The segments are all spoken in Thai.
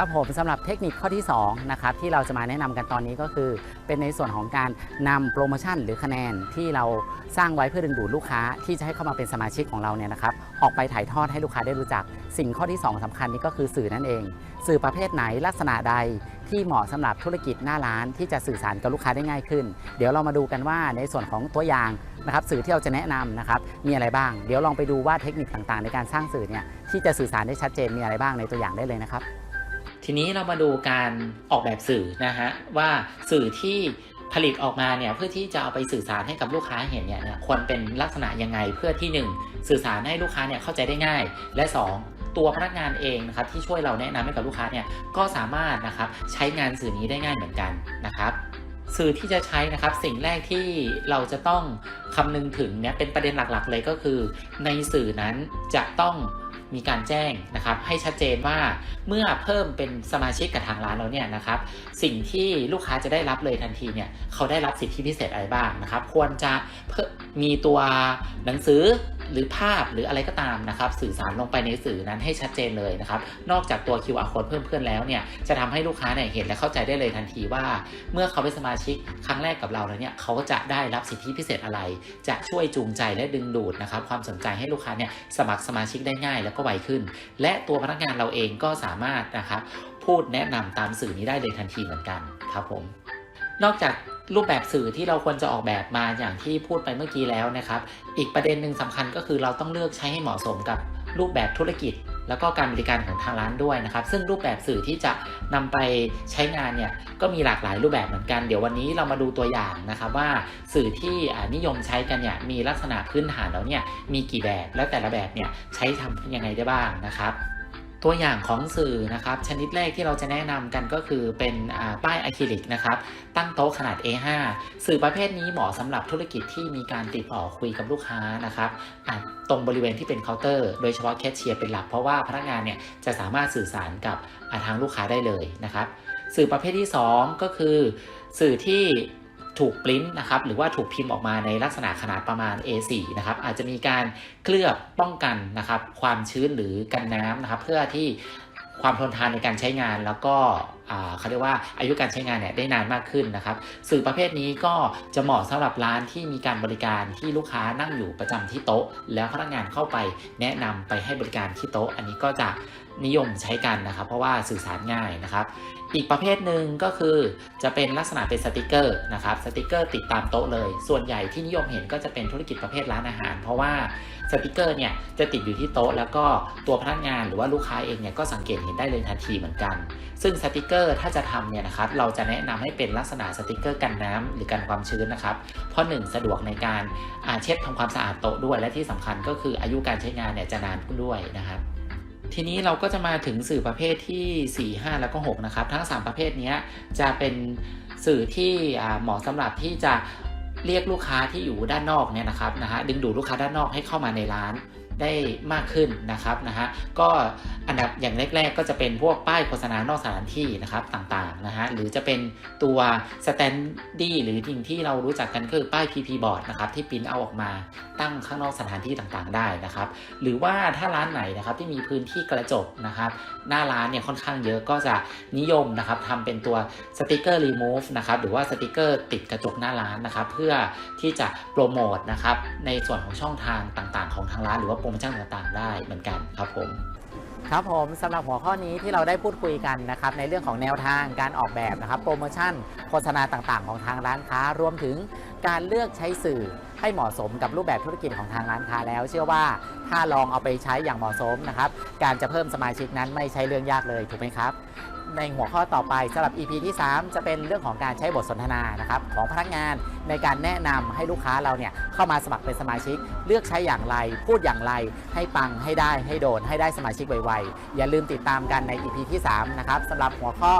ครับผมสำหรับเทคนิคข้อที่2นะครับที่เราจะมาแนะนำกันตอนนี้ก็คือ เป็นในส่วนของการนำโปรโมชั่นหรือคะแนนที่เราสร้างไว้เพื่อดึงดูดลูกค้าที่จะให้เข้ามาเป็นสมาชิกของเราเนี่ยนะครับออกไปถ่ายทอดให้ลูกค้าได้รู้จัก สิ่งข้อที่ 2สำคัญนี่ก็คือสื่อนั่นเอง สื่อประเภทไหนลักษณะใดที่เหมาะสำหรับธุรกิจหน้าร้านที่จะสื่อสารกับลูกค้าได้ง่ายขึ้น เดี๋ยวเรามาดูกันว่าในส่วนของตัวอย่างนะครับสื่อที่เราจะแนะนำนะครับมีอะไรบ้าง เดี๋ยวลองไปดูว่าเทคนิคต่างๆ ในการสร้างสื่อเนี่ยที่จะสื่อสารได้ชัดเจนมีอะไรบ้างในตัวอย่างได้เลยนะครับ ทีนี้เรามาดูการออกแบบสื่อนะฮะว่าสื่อที่ผลิตออกมาเนี่ยเพื่อที่จะเอาไปสื่อสารให้กับลูกค้าเห็นเนี่ยควรเป็นลักษณะยังไงเพื่อที่ 1 สื่อสารให้ลูกค้าเนี่ยเข้าใจได้ง่าย และ 2 ตัวพนักงานเองนะครับที่ช่วยเราแนะนำให้กับลูกค้าเนี่ยก็สามารถนะครับใช้งานสื่อนี้ได้ง่ายเหมือนกันนะครับสื่อที่จะใช้นะครับสิ่งแรกที่เราจะต้องคำนึงถึงเนี่ยเป็นประเด็นหลักๆเลยก็คือ ในสื่อนั้นจะต้อง มีการแจ้งนะครับให้ชัดเจนว่าเมื่อเพิ่มเป็นสมาชิกกับทางร้านเราเนี่ยนะครับสิ่งที่ลูกค้าจะได้รับเลยทันทีเนี่ยเขาได้รับสิทธิพิเศษอะไรบ้างนะครับ ควรจะมมีตัวหนังสือ หรือภาพหรืออะไรก็ตามนะครับสื่อสารลงไปในสื่อนั้นให้ชัดเจนเลยนะครับนอกจากตัว QR code เพิ่มเพื่อนแล้วเนี่ยจะทำให้ลูกค้าเนี่ยเห็นและเข้าใจได้เลยทันทีว่า เมื่อเขาเป็นสมาชิกครั้งแรกกับเราแล้วเนี่ยเขาจะได้รับสิทธิพิเศษอะไร จะช่วยจูงใจและดึงดูดนะครับความสนใจให้ลูกค้าเนี่ยสมัครสมาชิกได้ง่ายแล้วก็ไวขึ้น และตัวพนักงานเราเองก็สามารถนะครับพูดแนะนำตามสื่อนี้ได้เลยทันทีเหมือนกันครับผม นอกจากรูปแบบสื่อที่เราควรจะออกแบบมาอย่างที่พูดไปเมื่อกี้แล้วนะครับ อีกประเด็นหนึ่งสำคัญก็คือเราต้องเลือกใช้ให้เหมาะสมกับรูปแบบธุรกิจ แล้วก็การบริการของทางร้านด้วยนะครับ ซึ่งรูปแบบสื่อที่จะนำไปใช้งานเนี่ยก็มีหลากหลายรูปแบบเหมือนกัน เดี๋ยววันนี้เรามาดูตัวอย่างนะครับว่าสื่อที่นิยมใช้กันเนี่ยมีลักษณะพื้นฐานแล้วเนี่ยมีกี่แบบและแต่ละแบบเนี่ยใช้ทำยังไงได้บ้างนะครับ ตัวอย่างของสื่อนะครับ ชนิดแรกที่เราจะแนะนำกันก็คือเป็นป้ายอะคริลิกนะครับ ตั้งโต๊ะขนาด A5 สื่อประเภทนี้เหมาะสำหรับธุรกิจที่มีการติดต่อคุยกับลูกค้านะครับตรงบริเวณที่เป็นเคาน์เตอร์โดยเฉพาะแคชเชียร์เป็นหลักเพราะว่าพนักงานเนี่ยจะสามารถสื่อสารกับทางลูกค้าได้เลยนะครับ สื่อประเภทที่ 2 ก็คือ สื่อที่ ถูกปริ้นนะครับหรือว่าถูกพิมพ์ออกมาในลักษณะขนาดประมาณ A4 นะครับอาจจะมีการเคลือบป้องกันนะครับความชื้นหรือกันน้ำนะครับเพื่อที่ ความทนทานในการใช้งานแล้วก็เขาเรียกว่าอายุการใช้งานเนี่ยได้นานมากขึ้นนะครับ สื่อประเภทนี้ก็จะเหมาะสำหรับร้านที่มีการบริการที่ลูกค้านั่งอยู่ประจำที่โต๊ะ แล้วพนักงานเข้าไปแนะนำไปให้บริการที่โต๊ะ อันนี้ก็จะนิยมใช้กันนะครับ เพราะว่าสื่อสารง่ายนะครับ อีกประเภทหนึ่งก็คือจะเป็นลักษณะเป็นสติกเกอร์นะครับสติกเกอร์ติดตามโต๊ะเลย ส่วนใหญ่ที่นิยมเห็นก็จะเป็นธุรกิจประเภทร้านอาหาร เพราะว่า สติกเกอร์เนี่ยจะติดอยู่ที่โต๊ะแล้วก็ตัวพนักงานหรือว่าลูกค้าเองเนี่ยก็สังเกตเห็นได้เลยทันทีเหมือนกัน ซึ่งสติกเกอร์ถ้าจะทำเนี่ยนะครับเราจะแนะนำให้เป็นลักษณะสติกเกอร์กันน้ำหรือกันความชื้นนะครับ เพราะหนึ่งสะดวกในการเช็ดทำความสะอาดโต๊ะด้วย และที่สำคัญก็คืออายุการใช้งานเนี่ยจะนานขึ้นด้วยนะครับทีนี้เราก็จะมาถึงสื่อประเภทที่ 4 5 แล้วก็6นะครับ ทั้ง 3 ประเภทนี้จะเป็นสื่อที่เหมาะสำหรับที่จะ เรียกลูกค้าที่อยู่ด้านนอกเนี่ยนะครับนะฮะดึงดูดลูกค้าด้านนอกให้เข้ามาในร้าน ได้มากขึ้นนะครับนะฮะก็อันดับอย่างแรก ๆ ก็จะเป็นพวกป้ายโฆษณานอกสถานที่นะครับต่างๆนะฮะหรือจะเป็นตัวสแตนดี้หรือสิ่งที่เรารู้จักกันคือป้าย PP board นะครับที่ปิ้นเอาออกมาตั้งข้างนอกสถานที่ต่างๆ ได้นะครับ หรือว่าถ้าร้านไหนนะครับที่มีพื้นที่กระจกนะครับหน้าร้านเนี่ยค่อนข้างเยอะก็จะนิยมนะครับทำเป็นตัวสติกเกอร์รีมูฟนะครับหรือว่าสติกเกอร์ติดกระจกหน้าร้านนะครับเพื่อที่จะโปรโมทนะครับในส่วนของช่องทางต่างๆ ของทางร้านหรือว่าโปรโมชั่นต่างๆ ได้เหมือนกันครับผมครับผมสำหรับหัวข้อนี้ที่เราได้พูดคุยกันนะครับในเรื่องของแนวทางการออกแบบนะครับโปรโมชั่นโฆษณาต่างๆ ของทางร้านค้ารวมถึงการเลือกใช้สื่อให้เหมาะสมกับรูปแบบธุรกิจของทางร้านค้าแล้ว เชื่อว่าถ้าลองเอาไปใช้อย่างเหมาะสมนะครับการจะเพิ่มสมาชิกนั้นไม่ใช่เรื่องยากเลยถูกไหมครับ ในหัวข้อต่อไปสำหรับ EP ที่ 3 จะเป็นเรื่องของการใช้บทสนทนานะครับของพนักงานในการแนะนำให้ลูกค้าเราเนี่ยเข้ามาสมัครเป็นสมาชิก เลือกใช้อย่างไร พูดอย่างไร ให้ปังให้ได้ให้โดน ให้ได้สมาชิกไวๆอย่าลืมติดตามกันใน EP ที่3นะครับสำหรับหัวข้อ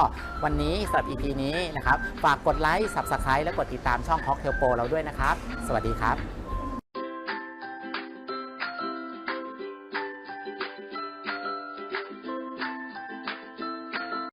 วันนี้สำหรับ EP นี้นะครับฝากกดไลค์ Subscribe และกดติดตามช่อง Cocktail Pro เราด้วยนะครับ สวัสดีครับ